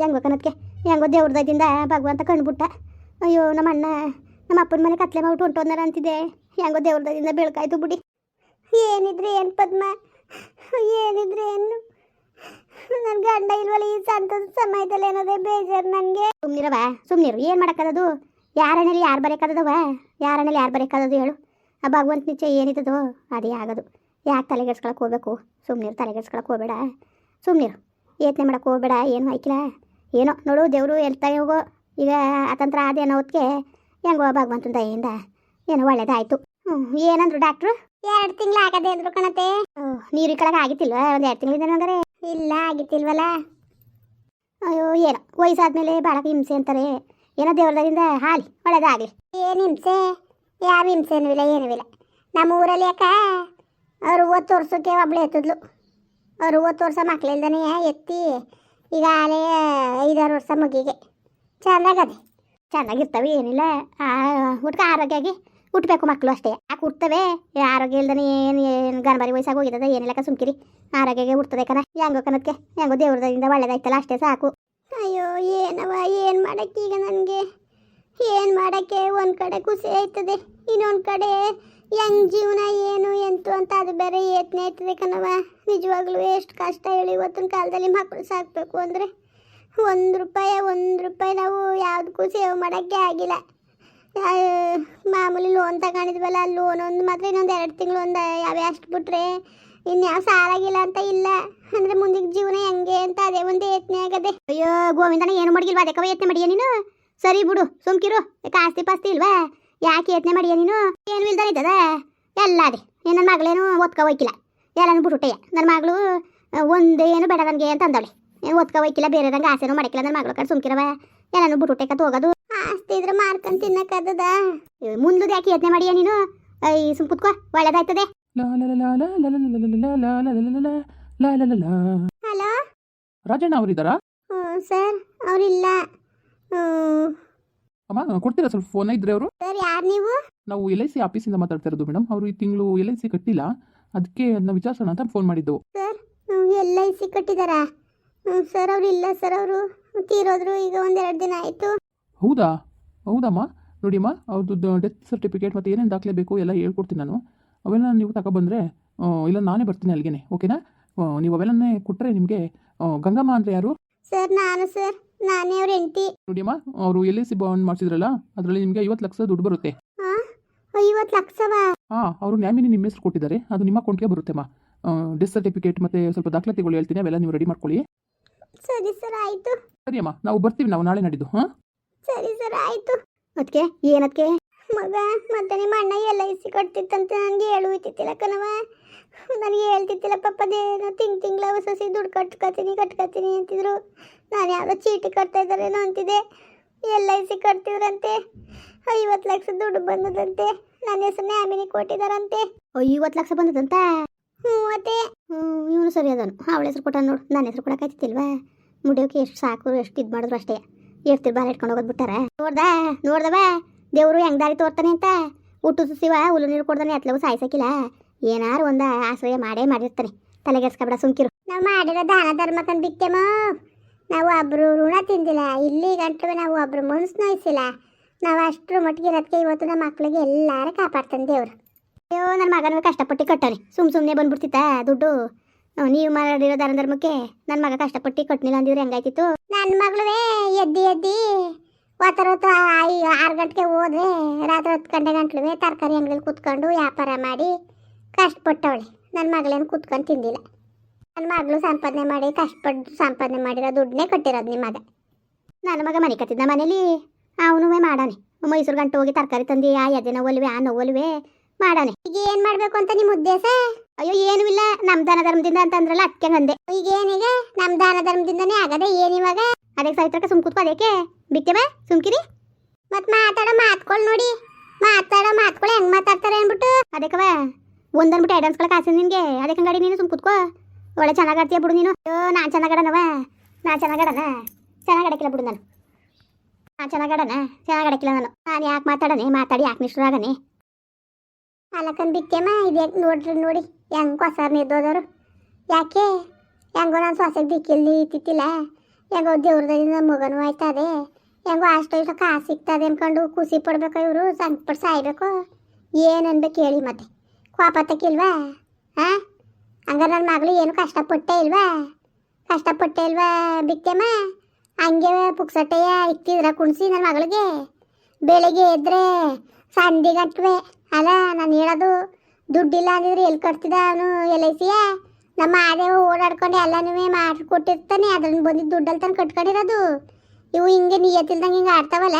ಹೆಂಗೋ ಕನತ್ಗೆ ಹೆಂಗೋ ದೇವ್ರದಿಂದ ಭಗವಂತ ಕಂಡುಬಿಟ್ಟ. ಅಯ್ಯೋ, ನಮ್ಮ ಅಣ್ಣ, ನಮ್ಮ ಅಪ್ಪನ ಮನೆ ಕತ್ಲೆ ಮಾಡ್ಬಿಟ್ಟು ಹೊಂಟೋದ್ನಾರ ಅಂತಿದ್ದೆ. ಹೆಂಗೋ ದೇವ್ರದಿಂದ ಬೆಳ್ಕಾಯ್ತು ಬಿಡಿ. ಏನಿದ್ರೆ ಏನು ಪದ್ಮ? ಏನಿದ್ರೆ ಏನು? ನನ್ನ ಗಂಡ ಇಲ್ವಲ್ಲ ಈ ಸಂತದ ಸಮಯದಲ್ಲಿ ಏನದೇ ಬೇಜಾರು ನನಗೆ ಸುಮ್ನಿರವ ಸುಮ್ಮನಿರು ಏನು ಮಾಡೋಕ್ಕದದು? ಯಾರನೇಲಿ ಯಾರು ಬರೋಕ್ಕದವ ಯಾರನೇಲಿ ಯಾರು ಬರೋಕ್ಕದದು ಹೇಳು. ಆ ಭಗವಂತ ನಿಚ್ಚೆ ಏನಿದ್ದದೋ ಅದೇ ಆಗೋದು. ಯಾಕೆ ತಲೆಗೆಡ್ಸ್ಕೊಳಕ್ಕೆ ಹೋಗ್ಬೇಕು? ಸುಮ್ಮನಿರು ತಲೆಗೆಡ್ಸ್ಕೊಳಕ್ಕೆ ಹೋಗ್ಬೇಡ. ಸುಮ್ಮನಿರು ಯತ್ನೆ ಮಾಡಕ್ಕೆ ಹೋಗ್ಬೇಡ. ಏನು ಹಾಕಿಲ್ಲ? ಏನೋ ನೋಡು ದೇವರು ಹೇಳ್ತಾ ಹೋಗೋ. ಈಗ ಅತಂತ್ರ ಅದೇನೋ ಹೊತ್ತಿಗೆ ಹೆಂಗೋ ಭಗವಂತನ ದಯಿಂದ ಏನೋ ಒಳ್ಳೇದಾಯ್ತು. ಹ್ಞೂ ಏನಂದ್ರು ಡಾಕ್ಟ್ರು? ಎರಡು ತಿಂಗಳು ಆಗದೆ ಅಂದ್ರು ಕಣತೆ. ನೀರು ಕೆಳಗೆ ಆಗಿತ್ತಿಲ್ವ? ಒಂದು ಎರಡು ತಿಂಗಳಿಂದ ಅಂದರೆ ಇಲ್ಲ ಆಗಿತ್ತಿಲ್ವಲ್ಲ. ಅಯ್ಯೋ ಏನೋ ವಯಸ್ಸಾದ್ಮೇಲೆ ಭಾಳ ಹಿಂಸೆ ಅಂತಾರೆ. ಏನೋ ದೇವ್ರದಿಂದ ಹಾಲಿ ಒಳ್ಳೇದಾಗಲಿ. ಏನು ಹಿಂಸೆ? ಯಾವ ಹಿಂಸೆನೂ ಇಲ್ಲ ಏನೂ ಇಲ್ಲ. ನಮ್ಮ ಊರಲ್ಲಿ ಯಾಕ? ಅವ್ರು ಓದ್ ಒಬ್ಳು ಎತ್ತಿದ್ಲು. ಅವ್ರು ಓದ್ ತೋರ್ಸೋ ಎತ್ತಿ ಈಗ ಆಲೇ ಐದಾರು ವರ್ಷ ಮಗಿಗೆ ಚೆನ್ನಾಗದೆ. ಚೆನ್ನಾಗಿರ್ತವೆ, ಏನಿಲ್ಲ. ಹುಟ್ಕ ಆರೋಗ್ಯವಾಗಿ ಹುಟ್ಟಬೇಕು ಮಕ್ಕಳು ಅಷ್ಟೇ. ಆ ಹುಡ್ತವೆ ಆರೋಗ್ಯ ಇಲ್ದನೆ ಏನು ಏನು ಗನಬರಿ ವಯಸ್ಸಾಗಿ ಹೋಗಿದ್ದದ ಏನಿಲ್ಲಕ ಸುಮ್ಕಿರಿ. ಆರೋಗ್ಯಗೆ ಹುಡ್ತದೆ ಕಣ. ಹೆಂಗೋ ಕನಕ್ಕೆ ಹೆಂಗೋ ದೇವ್ರದಿಂದ ಒಳ್ಳೇದಾಯ್ತಲ್ಲ, ಅಷ್ಟೇ ಸಾಕು. ಅಯ್ಯೋ ಏನವ ಏನು ಮಾಡಕ್ಕೆ ಈಗ ನನಗೆ ಏನು ಮಾಡೋಕ್ಕೆ? ಒಂದು ಕಡೆ ಖುಷಿ ಆಯ್ತದೆ, ಇನ್ನೊಂದು ಕಡೆ ಹೆಂಗ್ ಜೀವನ ಏನು, ಎಂತು ಅಂತ ಅದು ಬೇರೆ ಯತ್ನ ಆಯ್ತದೆ ಕಣವ ನಿಜವಾಗ್ಲೂ ಎಷ್ಟು ಕಷ್ಟ ಹೇಳಿ ಇವತ್ತಿನ ಕಾಲದಲ್ಲಿ ಮಕ್ಕಳು ಸಾಕಬೇಕು ಅಂದರೆ. ಒಂದು ರೂಪಾಯಿ ಒಂದು ರೂಪಾಯಿ ನಾವು ಯಾವುದಕ್ಕೂ ಸೇವ್ ಮಾಡೋಕ್ಕೆ ಆಗಿಲ್ಲ. ಮಾಮೂಲಿ ಲೋನ್ ತಗೊಂಡಿದ್ವಲ್ಲ ಲೋನ್ ಒಂದು ಮಾತ್ರ ಇನ್ನೊಂದು ಎರಡು ತಿಂಗಳು ಒಂದು ಯಾವ ಅಷ್ಟು ಬಿಟ್ರೆ ಇನ್ಯಾವ ಸಾಲಾಗಿಲ್ಲ ಅಂತ ಇಲ್ಲ. ಅಂದರೆ ಮುಂದಿನ ಜೀವನ ಹೆಂಗೆ ಅಂತ ಅದೇ ಒಂದು ಯತ್ನೆ ಆಗದೆ. ಅಯ್ಯೋ ಗೋವಿಂದನ ಏನು ಮಾಡಿಲ್ವಾ ಅದಕ್ಕವ ಯತ್ನೆ ಮಾಡಿಯ ನೀನು? ಸರಿ ಬಿಡು ಸುಮ್ಕಿರು ಯಾಕೆ ಆಸ್ತಿ ಪಾಸ್ತಿ ಇಲ್ವಾ ಯಾಕೆ ಯತ್ನೆ ಮಾಡಿಯ ನೀನು ಏನು ಇಲ್ದಾನೆ ಇದ್ದದ ಎಲ್ಲ ಅದೇ ನನ್ನ ಮಗಳೇನು ಓದ್ಕೊ ಹೋಯ್ಕಿಲ್ಲ ಎಲ್ಲನೂ ಬಿಟ್ಟುಟ್ಟೆಯ ನನ್ನ ಮಗಳು ಒಂದು ಏನು ಬೇಡ ನನಗೆ ಅಂತ ಅಂದವಳೆ ಏನು ಓದ್ಕೊ ಹೋಯ್ಕಿಲ್ಲ ಬೇರೆ ನಂಗೆ ಆಸೆನೂ ಮಾಡಕ್ಕಿಲ್ಲ ನನ್ನ ಮಗಳು ಕಡೆ ಸುಮ್ಕಿರವ ಎಲ್ಲನೂ ಬಿಟ್ಟುಟ್ಟೆ ಕತ್ ಹೋಗೋದು ಆಸ್ತಿ ಇದ್ರೆ ಮಾರ್ಕೊಂಡು ತಿನ್ನಕ್ಕದ ಮುಂದೆ ಯಾಕೆ ಯತ್ನೆ ಮಾಡಿಯ ನೀನು ಐ ಸುಮ್ ಕುತ್ಕೋ ಒಳ್ಳೇದಾಯ್ತದೆ ಹಲೋ ರಾಜಣ್ಣ ಅವರಿದ್ದಾರಾ ಸರ್ ಅವರಿಲ್ಲ ಅಮ್ಮ ಕೊಡ್ತೀರಾ ಸ್ವಲ್ಪ ಫೋನ್ ಇದ್ರೆ ಅವರು? ಸರ್ ಯಾರು ನೀವು? ನಾವು ಎಲ್ ಐ ಸಿ ಆಫೀಸಿಂದ ಮಾತಾಡ್ತಾ ಇರೋದು ಮೇಡಮ್ ಅವರು ಈ ತಿಂಗಳು ಎಲ್ ಐ ಸಿ ಕಟ್ಟಿಲ್ಲ. ಅದಕ್ಕೆ ಅದನ್ನ ವಿಚಾರಿಸೋಣ ಅಂತ ಫೋನ್ ಮಾಡಿದ್ದು. ಸರ್ ಎಲ್ ಐ ಸಿ ಕಟ್ಟಿದಾರಾ? ಸರ್ ಅವರು ಇಲ್ಲ ಸರ್ ಅವರು ತೀರೋದ್ರು ಈಗ ಒಂದೆರಡು ದಿನ ಆಯಿತು. ಹೌದಾ? ಹೌದಮ್ಮ. ನೋಡಿಮ್ಮ ಅವ್ರದ್ದು ಡೆತ್ ಸರ್ಟಿಫಿಕೇಟ್ ಮತ್ತು ಏನೇನು ದಾಖಲೆ ಬೇಕು ಎಲ್ಲ ಹೇಳ್ಕೊಡ್ತೀನಿ ನಾನು. ಅವೆಲ್ಲ ನೀವು ತಗೊಬಂದರೆ ಇಲ್ಲ ನಾನೇ ಬರ್ತೀನಿ ಅಲ್ಲಿಗೆ ಓಕೆನಾ? ನೀವು ಅವೆಲ್ಲನೇ ಕೊಟ್ಟರೆ ನಿಮಗೆ ಗಂಗಮ್ಮ ಅಂದರೆ ಯಾರು? ಸರ್ ನಾನು ಸರ್ ನಾನೇ ಅವ್ರ ಹೆಂಡತಿ. ನೋಡಿಯಮ್ಮ ಅವರು ಎಲ್ ಐ ಸಿ ಬಾಂಡ್ ಮಾಡಿಸಿದ್ರಲ್ಲ ಅದರಲ್ಲಿ ನಿಮಗೆ ಐವತ್ತು ಲಕ್ಷ ದುಡ್ಡು ಬರುತ್ತೆ. ಐವತ್ತು ಲಕ್ಷವಾ? ಹಾಂ ಅವರು ನ್ಯಾಮಿನಿ ನಿಮ್ಮ ಹೆಸರು ಕೊಟ್ಟಿದ್ದಾರೆ ಅದು ನಿಮ್ಮ ಅಕೌಂಟ್ಗೆ ಬರುತ್ತೆಮ್ಮ. ಡಿಸ್ ಸರ್ಟಿಫಿಕೇಟ್ ಮತ್ತೆ ಸ್ವಲ್ಪ ದಾಖಲಾತಿಗಳು ಹೇಳ್ತೀನಿ ಅವೆಲ್ಲ ನೀವು ರೆಡಿ ಮಾಡ್ಕೊಳ್ಳಿ. ಸರಿ ಸರ್ ಆಯಿತು. ಸರಿ ಅಮ್ಮ ನಾವು ಬರ್ತೀವಿ ನಾವು ನಾಳೆ ನಡೆದು ಹಾಂ? ಸರಿ ಸರ್ ಆಯಿತು. ಅದಕ್ಕೆ ಏನಕ್ಕೆ ಮಗ ಮತ್ತೆ ನಿಮ್ಮ ಅಣ್ಣ ಎಲ್ಲ ಐ ಸಿ ಕಟ್ತಿತ್ತಂತ ನನಗೆ ಹೇಳು ಇತ್ತಿತ್ತಿಲ್ಲ ಕಣವ ನನಗೆ ಹೇಳ್ತಿತ್ತಿಲ್ಲ ಪಪ್ಪದೇನೋ ತಿಂಗ್ ತಿಂಗಳ ಹೊಸಸಿ ದುಡ್ಡು ಕಟ್ಕೊತೀನಿ ಕಟ್ಕೋತೀನಿ ಅಂತಿದ್ರು. ನಾನು ಯಾವುದೋ ಚೀಟಿ ಕಟ್ತಾ ಇದ್ದಾರೇನೋ ಅಂತಿದ್ದೆ ಎಲ್ ಐ ಸಿ ಕಟ್ತಿದ್ರಂತೆ ಐವತ್ತು ಲಕ್ಷ ದುಡ್ಡು ಬಂದದಂತೆ. ನನ್ನ ಹೆಸರು ನ್ಯಾಮಿನಿ ಕೊಟ್ಟಿದಾರಂತೆ. ಐವತ್ತು ಲಕ್ಷ ಬಂದದಂತ? ಹ್ಞೂ ಮತ್ತೆ ಹ್ಞೂ ಇವನು ಸರಿ ಅದನು. ಅವಳ ಹೆಸರು ಕೊಟ್ಟ ನೋಡು. ನನ್ನ ಹೆಸರು ಕೊಡಕ್ಕಾಯ್ತಿಲ್ವಾ ಮುಡಿಯೋಕೆ ಎಷ್ಟು ಸಾಕು ಎಷ್ಟು ಇದು ಮಾಡಿದ್ರು ಅಷ್ಟೇ. ಎಷ್ಟು ಬಾಲ ಇಟ್ಕೊಂಡು ಹೋಗೋದು ಬಿಟ್ಟಾರ. ನೋಡ್ದ ನೋಡ್ದವ ದೇವರು ಹೆಂಗ್ ದಾರಿ ತೋರ್ತಾನೆ ಅಂತ. ಹುಟ್ಟು ಸುಸಿವಾ ಹುಲ್ಲು ನೀರು ಕೊಡ್ದಾನೆ ಎತ್ಲವು ಸಾಯ್ಸಕ್ಕಿಲ್ಲ ಏನಾರು ಒಂದ ಆಶ್ರಯ ಮಾಡೇ ಮಾಡಿರ್ತಾನೆ ತಲೆಗೆಡ್ಸ್ಕೊಬೇಡ ಸುಮ್ಕಿರು. ನಾವು ಮಾಡಿರೋ ದಾನ ಧರ್ಮಕ್ಕನ್ ಬಿಟ್ಟೆಮೋ. ನಾವು ಒಬ್ರು ಋಣ ತಿಂದಿಲ್ಲ. ಇಲ್ಲಿ ಗಂಟು ನಾವು ಒಬ್ರು ಮನ್ಸು ನೋಯಿಸಿಲ್ಲ. ನಾವು ಅಷ್ಟ್ರ ಮಟ್ಟಿಗೆ ಇರೋದಕ್ಕೆ ಇವತ್ತು ನಮ್ಮ ಮಕ್ಳಿಗೆ ಎಲ್ಲಾರು ಕಾಪಾಡ್ತಾನೆ ದೇವ್ರು. ಅಯ್ಯೋ ನನ್ನ ಮಗನ ಕಷ್ಟಪಟ್ಟು ಕಟ್ಟಾನೆ ಸುಮ್ ಸುಮ್ಮನೆ ಬಂದ್ಬಿಡ್ತಿತ್ತ ದುಡ್ಡು? ನೀವು ಮಾಡಿರೋ ದಾನ ಧರ್ಮಕ್ಕೆ ನನ್ನ ಮಗ ಕಷ್ಟಪಟ್ಟು ಕಟ್ನಿಲ್ಲ ಅಂದಿದ್ರೆ ಹೆಂಗಾಯ್ತಿತ್ತು? ನನ್ನ ಮಗಳುವೇ ಎದ್ದಿ ಎದ್ದಿ ಒತ್ತರ ಹೊತ್ತು ಐ- ಆರು ಗಂಟೆಗೆ ಹೋದ್ರೆ ರಾತ್ರಿ ಹತ್ತು ಗಂಟೆ ಗಂಟ್ಲುವೆ ತರಕಾರಿ ಅಂಗಡಿಲಿ ಕೂತ್ಕೊಂಡು ವ್ಯಾಪಾರ ಮಾಡಿ ಕಷ್ಟಪಟ್ಟವಳೆ. ನನ್ನ ಮಗಳೇನು ಕೂತ್ಕೊಂಡು ತಿಂದಿಲ್ಲ. ನನ್ನ ಮಗಳು ಸಂಪಾದನೆ ಮಾಡಿ ಕಷ್ಟಪಟ್ಟು ಸಂಪಾದನೆ ಮಾಡಿರೋ ದುಡ್ಡನ್ನೇ ಕಟ್ಟಿರೋದು ನಿಮ್ಮ ಮಗ. ನನ್ನ ಮಗ ಮನೆ ಕತ್ತಿದ್ದ ಮನೇಲಿ? ಅವನು ಮಾಡಾನೆ ಮೈಸೂರು ಗಂಟೆ ಹೋಗಿ ತರಕಾರಿ ತಂದು ಆ ಎದೆ ನೋವಲ್ವೇ ಆ ನೋವಲ್ವೇ ಮಾಡಾನೆ ಈಗ ಏನ್ ಮಾಡ್ಬೇಕು ಅಂತ ನಿಮ್ಮ ಉದ್ದೇಶ? ಅಯ್ಯೋ ಏನೂ ಇಲ್ಲ. ನಮ್ಮ ದಾನ ಧರ್ಮದಿಂದ ಅಂತಂದ್ರಲ್ಲ ಅದಕ್ಕೆ ಅಂದೆ. ಈಗ ಏನೀಗ ನಮ್ಮ ದಾನ ಧರ್ಮದಿಂದನೇ ಆಗದೆ ಏನಿವಾಗ ಅದಕ್ಕೆ ಸಹಿತಕ್ಕೆ ಸುಮ್ ಕೂತ್ಕೋ ಅದಕ್ಕೆ ಬಾ ಸುಮ್ಕಿರಿ. ಮತ್ತೆ ಮಾತಾಡೋ ಮಾತ್ಕೊಳ್ ನೋಡಿ. ಮಾತಾಡೋ ಮಾತ್ಕೊಳ್ಳಿ ಹೆಂಗ್ ಮಾತಾಡ್ತಾರೆ ಅನ್ಬಿಟ್ಟು ಅದಕ್ಕವ ಒಂದನ್ಬಿಟ್ಟು ಎರಡು ಅನ್ಸ್ಕೊಳಕ್ ಆಸೆ ನಿನಗೆ? ಅದಕ್ಕೆ ಗಾಡಿ ನೀನು ಸುಮ್ಮ ಕುತ್ಕೋ. ಒಳ್ಳೆ ಚೆನ್ನಾಗಿ ಆಡ್ತೀಯ ಬಿಡು ನೀನು. ಅಯ್ಯೋ ನಾನು ಚೆನ್ನಾಗಡನವ ನಾ ಚೆನ್ನಾಗಡನ ಚೆನ್ನಾಗಿ ಅಡಕಿಲ್ಲ ಬಿಡು ನಾನು. ನಾ ಚೆನ್ನಾಗಡನ ಚೆನ್ನಾಗಿ ಅಡಕಿಲ್ಲ ನಾನು. ನಾನು ಯಾಕೆ ಮಾತಾಡನೆ ಮಾತಾಡಿ ಯಾಕೆ ನಿಷ್ಠರಾಗನೆ ಬಿತ್ತೇಮ್ಮ ಬಿಟ್ಟೆಮ್ಮ ಇದ್ಯಾಕೆ ನೋಡ್ರಿ ನೋಡಿ. ಹೆಂಗೆ ಹೊಸಾರ್ ನಿದ್ದೋದವರು? ಯಾಕೆ? ಹೆಂಗೋ ನಾನು ಸೊಸೆಗೆ ದಿಕ್ಕಿಲ್ಲಿ ಇತ್ತಿತ್ತಿಲ್ಲ ಹೆಂಗೋ ದೇವ್ರದಿಂದ ಮಗನೂ ಆಯ್ತದೆ. ಹೆಂಗೋ ಅಷ್ಟು ಇಷ್ಟು ಕಾಸು ಸಿಗ್ತದೆ ಅನ್ಕೊಂಡು ಖುಷಿ ಪಡ್ಬೇಕು ಇವರು? ಸಂಕಟ ಸಾಯ್ಬೇಕು. ಏನು ಅನ್ಬೇಕು ಹೇಳಿ ಮತ್ತೆ. ಕೋಪತ್ತಕ್ಕಿಲ್ವಾ ಹಾಂ ಹಂಗಾರೆ ನನ್ನ ಮಗಳು ಏನು ಕಷ್ಟಪಟ್ಟೆ ಇಲ್ವಾ ಕಷ್ಟಪಟ್ಟೆ ಇಲ್ವಾ ಬಿತ್ತಮ್ಮ ಹಂಗೆ ಪುಕ್ಸಟ್ಟೆಯ ಇಕ್ತಿದ್ರ ಕುಣಿಸಿ ನನ್ನ ಮಗಳಿಗೆ ಬೆಳಿಗ್ಗೆ ಎದ್ರೆ ಸಂಧಿಗಟ್ವೆ ಅಲ್ಲ ನಾನು ಹೇಳೋದು ದುಡ್ಡಿಲ್ಲ ಅಂದಿದ್ರೆ ಎಲ್ಲಿ ಕಟ್ತಿದ್ದ ಅವನು ಎಲ್ ಐ ಸಿಯ? ನಮ್ಮ ಆದೇವ ಓಡಾಡ್ಕೊಂಡು ಎಲ್ಲನೂ ಮಾಡಿಕೊಟ್ಟಿರ್ತಾನೆ ಅದನ್ನು ಬಂದಿದ್ದು ದುಡ್ಡಲ್ಲಿ ತಂದು ಕಟ್ಕೊಂಡಿರೋದು. ಇವು ಹಿಂಗೆ ನಿಯತ್ತಿಲ್ದಂಗೆ ಹಿಂಗೆ ಆಡ್ತಾವಲ್ಲ?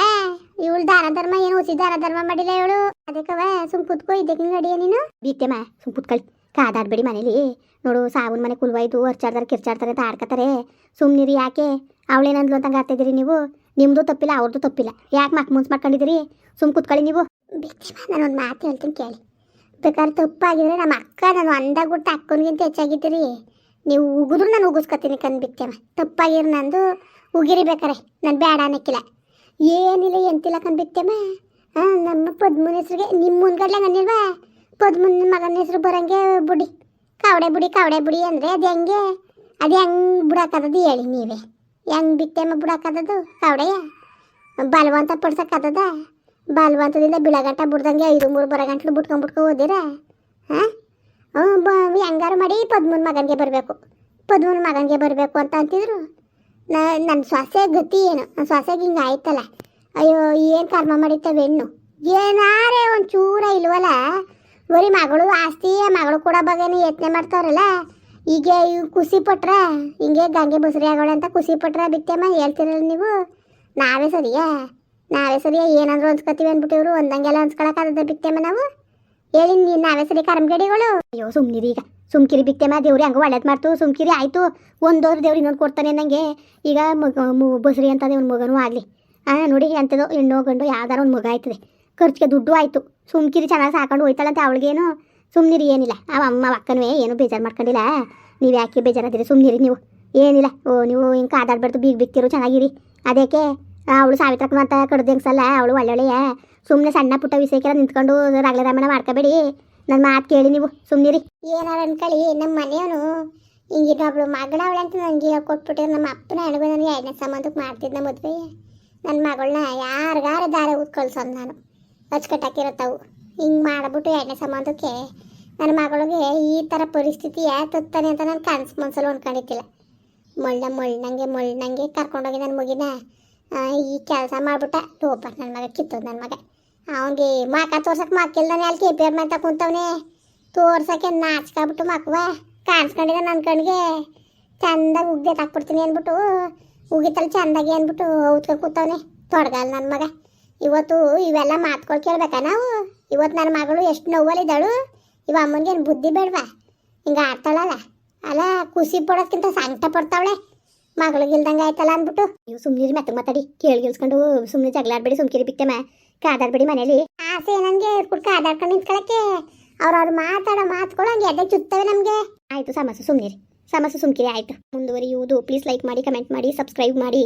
ಇವಳು ದಾನ ಧರ್ಮ ಏನು ಹುಸಿ ದಾರ ಧರ್ಮ ಮಾಡಿಲ್ಲ ಇವಳು? ಅದಕ್ಕವ ಸುಮ್ ಕುತ್ಕೋ ಇದಕ್ಕೆ ಹಿಂಗೆ ಅಡಿಯ ನೀನು? ಬೀಗ್ತೆಮ್ಮ ಸುಮ್ ಕುತ್ಕಳಿ. ಕಾದಾಡ್ಬೇಡಿ ಮನೇಲಿ. ನೋಡು ಸಾಬೂನ್ ಮನೆ ಕುಲ್ವಾಯ್ತು ಅರ್ಚಾಡ್ತಾರೆ ಕಿರ್ಚಾಡ್ತಾರೆ ಅಂತ ಆಡ್ಕತಾರೆ ಸುಮ್ನಿರಿ ಯಾಕೆ? ಅವಳೇನಂದ್ಲು ಅಂತ ಆಡ್ತಿದ್ದೀರಿ ನೀವು? ನಿಮ್ಮದು ತಪ್ಪಿಲ್ಲ ಅವ್ರದ್ದು ತಪ್ಪಿಲ್ಲ. ಯಾಕೆ ಮಕ್ ಮುನ್ಸ್ ಮಾಡ್ಕೊಂಡಿದ್ದೀರಿ? ಸುಮ್ ಕುತ್ಕೊಳ್ಳಿ ನೀವು. ನಾನು ಒಂದು ಮಾತು ಹೇಳ್ತೀನಿ ಕೇಳಿ. ಬೇಕಾದ್ರೆ ತಪ್ಪಾಗಿದ್ರೆ ನಮ್ಮ ಅಕ್ಕ ನಾನು ಅಂದಾಗ ಗುಟ್ಟ ಅಕ್ಕನಿಗಿಂತ ಹೆಚ್ಚಾಗಿದ್ದೀರಿ. ನೀವು ಉಗಿದ್ರು ನಾನು ಉಗಿಸ್ಕೊತೀನಿ ಕಂದು ಬಿತ್ತೇವ ತಪ್ಪಾಗಿರ್ ನಂದು ಉಗಿರಿ ಬೇಕಾರೆ, ನಾನು ಬೇಡ ಅನ್ನಕ್ಕಿಲ್ಲ. ಏನಿಲ್ಲ ಎಂತಿಲ್ಲ ಕನ್ ಬಿತ್ತೇಮ ಹಾಂ ನಮ್ಮ ಪದ್ಮನ ಹೆಸ್ರಿಗೆ, ನಿಮ್ಮ ಮುನ್ಗಡ್ಲೆ ಅನ್ನಿಲ್ವಾ ಪದ್ಮನ ಮಗನ ಹೆಸರು ಬರಂಗೆ ಬುಡಿ. ಕಾವಡೆ ಬುಡಿ ಕಾವಡೆ ಬುಡಿ ಅಂದರೆ ಅದು ಹೆಂಗೆ? ಅದು ಹೆಂಗೆ ಬಿಡಕ್ಕದದು ಹೇಳಿ ನೀವೇ. ಹೆಂಗೆ ಬಿತ್ತೇಮ ಬಿಡಕ್ಕದದು ಕಾವಡೆಯ? ಬಲವಂತ ಪಡ್ಸಕ್ಕದ ಬಲವಂತದಿಂದ ಬಿಳಗಂಟ ಬಿಡ್ದಂಗೆ ಐದು, ಮೂರು ಬರ ಗಂಟ್ಲು ಬಿಟ್ಕೊಂಡ್ ಬಿಟ್ಕೊಂಡು ಓದಿರ ಹಾಂ ಹ್ಞೂ ಬ, ಹೆಂಗಾರು ಮಾಡಿ ಪದ್ಮನ ಮಗನಿಗೆ ಬರಬೇಕು. ಪದ್ಮನ ಮಗನಿಗೆ ಬರಬೇಕು ಅಂತ ಅಂತಿದ್ರು. ನನ್ನ ಸೊಸೆ ಗತಿ ಏನು? ನನ್ನ ಸೊಸೆಗೆ ಹಿಂಗೆ ಆಯ್ತಲ್ಲ. ಅಯ್ಯೋ, ಏನು ಕರ್ಮ ಮಾಡಿತ್ತವೆ ಹೆಣ್ಣು ಏನಾರೇ ಒಂದು ಚೂರ ಇಲ್ವಲ್ಲ? ಬರೀ ಮಗಳು ಆಸ್ತಿ, ಮಗಳು ಕೂಡ ಬಗ್ಗೆನೇ ಯತ್ನೆ ಮಾಡ್ತಾವ್ರಲ್ಲ. ಈಗ ಖುಷಿ ಪಟ್ರ, ಹಿಂಗೆ ಗಂಗೆ ಬಸರಿ ಆಗೋಳೆ ಅಂತ ಖುಷಿ ಪಟ್ರ ಬಿತ್ತಮ್ಮ ಹೇಳ್ತಿರಲ್ಲ ನೀವು? ನಾವೇ ಸರಿಯಾ? ನಾವೇ ಸರಿಯಾ? ಏನಾದರೂ ಅನ್ಸ್ಕೊತೀವಿ ಅಂದ್ಬಿಟ್ಟಿವ್ರು, ಒಂದಂಗೆಲ್ಲ ಅನ್ಸ್ಕೊಳಕ್ಕಾಗದ ಬಿತ್ತಮ್ಮ ನಾವು? ಹೇಳಿ ನೀನು ನಾವೇ ಸರಿ ಕರ್ಮಗಡಿಗಳು? ಅಯ್ಯೋ, ಸುಮ್ನಿರಿ ಈಗ. ಸುಮ್ಕಿರಿ ಮಾ ದೇವ್ರಿ ಹಂಗೆ ಒಳ್ಳೇದು ಮಾಡ್ತು, ಸುಮ್ಕಿರಿ, ಆಯಿತು. ಒಂದೋರು ದೇವ್ರು ಇನ್ನೊಂದು ಕೊಡ್ತಾನೆ ನನಗೆ ಈಗ ಮಗ ಬಸ್ರಿ ಅಂತದೆ ಒಂದು ಮಗನೂ ಆಗಲಿ. ಹಾಂ ನೋಡಿ ಅಂಥದ್ದು ಹೆಣ್ಣು ಗಂಡು ಯಾವ್ದಾರು ಒಂದು ಮಗ ಆಯ್ತದೆ. ಖರ್ಚಿಗೆ ದುಡ್ಡು ಆಯಿತು. ಸುಮ್ಕಿರಿ ಚೆನ್ನಾಗಿ ಸಾಕೊಂಡು ಹೋಯ್ತಾಳಂತೆ ಅವಳಿಗೇನು. ಸುಮ್ನಿರಿ, ಏನಿಲ್ಲ. ಅವ ಅಮ್ಮ ಅಕ್ಕನೇ ಏನು ಬೇಜಾರು ಮಾಡ್ಕೊಂಡಿಲ್ಲ. ನೀವು ಯಾಕೆ ಬೇಜಾರಾದಿರಿ? ಸುಮ್ನಿರಿ ನೀವು. ಏನಿಲ್ಲ. ಓ, ನೀವು ಹಿಂಗೆ ಕಾದಾಡ್ಬಾರ್ದು, ಬೀಗ ಬಿಕ್ತಿರು ಚೆನ್ನಾಗಿರಿ. ಅದಕ್ಕೆ ಅವಳು ಸಾವಿತ್ರಕ್ಕನ ಅಂತ ಕಡ್ದು ಹೆಂಗ್ಸಲ್ಲ? ಅವಳು ಒಳ್ಳೊಳ್ಳೆಯ. ಸುಮ್ಮನೆ ಸಣ್ಣ ಪುಟ್ಟ ವಿಷಯಕ್ಕೆಲ್ಲ ನಿಂತ್ಕೊಂಡು ರಾಗಲ ರಾಮಣ್ಣ ಮಾಡ್ಕೋಬೇಡಿ. ನನ್ನ ಮಾತು ಕೇಳಿ ನೀವು ಸುಮ್ಮನಿರಿ ಏನಾರು ಅನ್ಕೊಳ್ಳಿ ನಮ್ಮ ಮನೆಯವನು ಹಿಂಗೆ ಮಗಳ ಮಗಳವಳೆ ಅಂತ ನನಗೆ ಕೊಟ್ಬಿಟ್ಟು ನಮ್ಮ ಅಪ್ಪನ ಹೆಣ್ಗು ನನಗೆ ಎರಡನೇ ಸಂಬಂಧಕ್ಕೆ ಮಾಡ್ತಿದ್ದ ಮದುವೆ. ನನ್ನ ಮಗಳನ್ನ ಯಾರಿಗಾರ ದಾರ ಊದ್ ಕಳ್ಸೋದು ನಾನು. ಅಚ್ಚುಕಟ್ಟಾಕಿರತ್ತವು. ಹಿಂಗೆ ಮಾಡ್ಬಿಟ್ಟು ಎರಡನೇ ಸಂಬಂಧಕ್ಕೆ ನನ್ನ ಮಗಳಿಗೆ ಈ ಥರ ಪರಿಸ್ಥಿತಿ ಯಾತತ್ತಾನೆ ಅಂತ ನಾನು ಕನ್ಸು ಮನ್ಸಲ್ಲಿ ಅನ್ಕೊಂಡಿದ್ದಿಲ್ಲ ಮೊಳ್ಳ ಮೊಳ್ಳಂಗೆ ಮೊಳ್ಳಂಗೆ ಕರ್ಕೊಂಡೋಗಿ ನನ್ನ ಮಗಿನ ಈ ಕೆಲಸ ಮಾಡಿಬಿಟ್ಟ. ಟೋಪ ನನ್ನ ಮಗ, ಕಿತ್ತೋದು ನನ್ನ ಮಗ. ಅವನಿಗೆ ಮಕ ತೋರ್ಸಕ್ಕೆ ಮಕ್ಕಿಲ್ದಾನೆ ಅಲ್ಲಿ ಕೀಪೇರ್ ಅಂತ ಕುಂತವನೆ. ತೋರ್ಸಕ್ಕೆ ನಾಚ್ಕಾಬಿಟ್ಟು ಮಕ್ವ. ಕಾಣಿಸ್ಕೊಂಡಿದ್ದ ನನ್ನ ಕಣ್ಣಿಗೆ ಚಂದಾಗಿ ಉಗ್ದೆ ಹಾಕ್ಬಿಡ್ತೀನಿ ಅಂದ್ಬಿಟ್ಟು ಉಗಿತಲ್ಲಿ ಚಂದಾಗಿ ಅಂದ್ಬಿಟ್ಟು ಔತ್ಕೊಂಡು ಕೂತವನೆ. ತೊಡಗಲ್ಲ ನನ್ನ ಮಗ. ಇವತ್ತು ಇವೆಲ್ಲ ಮಾತ್ಕೊಳ್ ಕೇಳ್ಬೇಕಾ ನಾವು? ಇವತ್ತು ನನ್ನ ಮಗಳು ಎಷ್ಟು ನೋವಲ್ಲಿದ್ದಾಳು? ಇವ ಅಮ್ಮನಿಗೆ ಏನು ಬುದ್ಧಿ ಬೇಡವಾ? ಹಿಂಗೆ ಆಡ್ತಾಳಲ್ಲ. ಅಲ್ಲ ಖುಷಿ ಪಡೋದ್ಕಿಂತ ಸಂಕಟ ಪಡ್ತಾವಳೆ. ಮಗಳಿಗಿಲ್ದಂಗೆ ಆಯ್ತಲ್ಲ ಅಂದ್ಬಿಟ್ಟು. ನೀವು ಸುಮ್ಮನೆ ಮೆತ್ತಗೆ ಮಾತಾಡಿ. ಕೇಳಿ ಗಿಲ್ಸ್ಕೊಂಡು ಸುಮ್ಮನೆ ಜಗಳಾಡ್ಬೇಡಿ ಸುಮ್ಕಿರಿ ಬಿಟ್ಟೆಮ್ಮ ಕಾದಾಡ್ಬೇಡಿ ಮನೇಲಿ. ಆಸೆ ನನಗೆ ಇಟ್ಬಿಟ್ಟು ಕಾದಾಡ್ಕೊಂಡು ನಿಂತ್ಕೊಳಕ್ಕೆ. ಅವ್ರವ್ರು ಮಾತಾಡೋ ಮಾತ್ಕೊಳಂಗೆ ಅದೇ ಚುತ್ತವೆ ನಮಗೆ. ಆಯಿತು ಸಮಸ್ಯೆ ಸುಮ್ಮನಿರಿ ಸಮಸ್ಯೆ ಸುಮ್ಕಿರಿ, ಆಯಿತು. ಮುಂದುವರಿಯುವುದು. ಪ್ಲೀಸ್ ಲೈಕ್ ಮಾಡಿ ಕಮೆಂಟ್ ಮಾಡಿ ಸಬ್ಸ್ಕ್ರೈಬ್ ಮಾಡಿ.